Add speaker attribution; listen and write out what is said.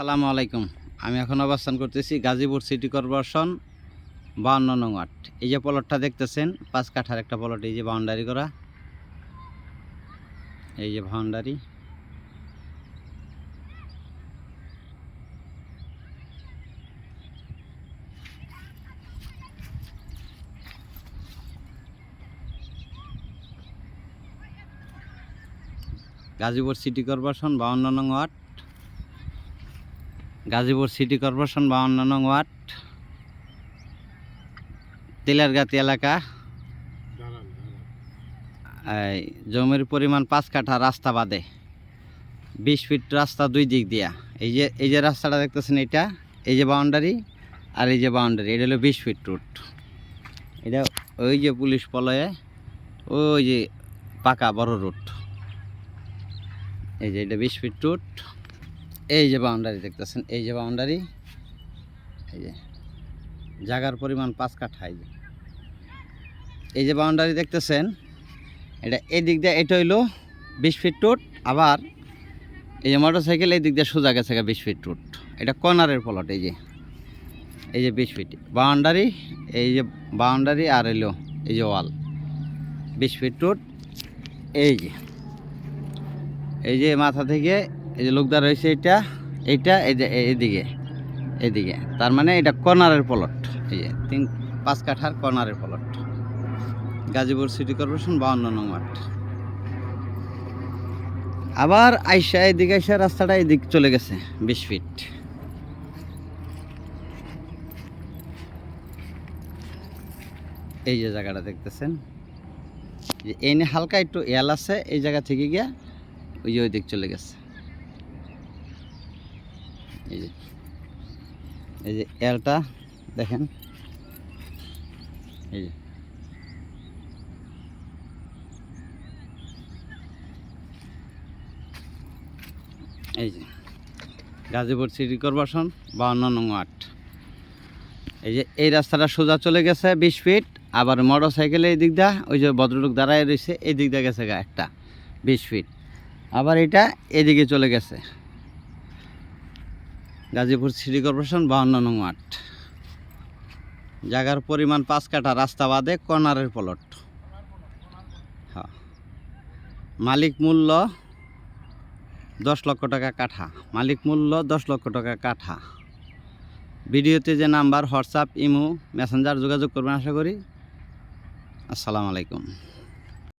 Speaker 1: সালামু আলাইকুম। আমি এখন অবস্থান করতেছি গাজীপুর সিটি কর্পোরেশন বাউন্ন নং ওয়ার্ড। এই যে প্লটটা দেখতেছেন, পাঁচ কাঠার একটা প্লট এই যে বাউন্ডারি করা। এই যে বাউন্ডারি গাজীপুর সিটি কর্পোরেশন বাউন্ন নং ওয়ার্ড। গাজীপুর সিটি কর্পোরেশন বাউন্ন নং ওয়ার্ড, তেলারগাতি এলাকা। জমির পরিমাণ পাঁচ কাঠা রাস্তা বাদে। বিশ ফিট রাস্তা দুই দিক দিয়া। এই যে এই যে রাস্তাটা দেখতেছেন এটা, এই যে বাউন্ডারি আর এই যে বাউন্ডারি, এটা হলো বিশ ফিট রুট। এটা ওই যে পুলিশ পলয়ে, ওই যে পাকা বড় রুট। এই যে এটা বিশ ফিট রুট। এই যে বাউন্ডারি দেখতেছেন, এই যে বাউন্ডারি এই যে জায়গার পরিমাণ পাঁচ কাঠা যে। এই যে বাউন্ডারি দেখতেছেন, এটা এই দিক দিয়ে এটা হইল বিশ ফিট রুট আবার এই যে মোটর সাইকেল এই দিক দিয়ে সোজা গেছে বিশ ফিট রুট এটা কর্নারের প্লট এই যে এই যে বিশ ফিট বাউন্ডারি এই যে বাউন্ডারি আর হইল এই যে ওয়াল বিশ ফিট রুট এই যে এই যে মাথা থেকে এই যে লোকদার রয়েছে এটা, এইটা, এই যে এদিকে এদিকে। তার মানে এটা কর্নারের প্লট এই যে তিন, পাঁচ কাঠার কর্নারের প্লট গাজীপুর সিটি কর্পোরেশন বাউন্ন নং আবার আইসা এদিকে আইসা রাস্তাটা এদিক চলে গেছে, বিশ ফিট এই যে জায়গাটা দেখতেছেন? যে এই নিয়ে হালকা একটু এল আছে, এই জায়গা থেকে গিয়া ওই যে ওই দিক চলে গেছে। এই যে এই যে এলটা দেখেন। এই যে। এই যে, গাজীপুর সিটি কর্পোরেশন বাউন্ন নং ওয়ার্ড। এই যে, এই রাস্তাটা সোজা চলে গেছে বিশ ফিট, আবার মোটর সাইকেলে এই দিক দা ওই যে ভদ্রলোক দাঁড়ায় রয়েছে, এই দিক দিয়ে গেছে গা একটা, বিশ ফিট। আবার এটা এদিকে চলে গেছে। গাজীপুর সিটি কর্পোরেশন বাউন্ন নং ওয়ার্ড। জায়গার পরিমাণ পাঁচ কাঠা, রাস্তা বাদে কর্নারের প্লট। হ্যাঁ। মালিক মূল্য দশ লক্ষ টাকা কাঠা। মালিক মূল্য দশ লক্ষ টাকা কাঠা। ভিডিওতে যে নাম্বার, হোয়াটসঅ্যাপ, ইমো, মেসেঞ্জার যোগাযোগ করবেন আশা করি। আসসালামু আলাইকুম।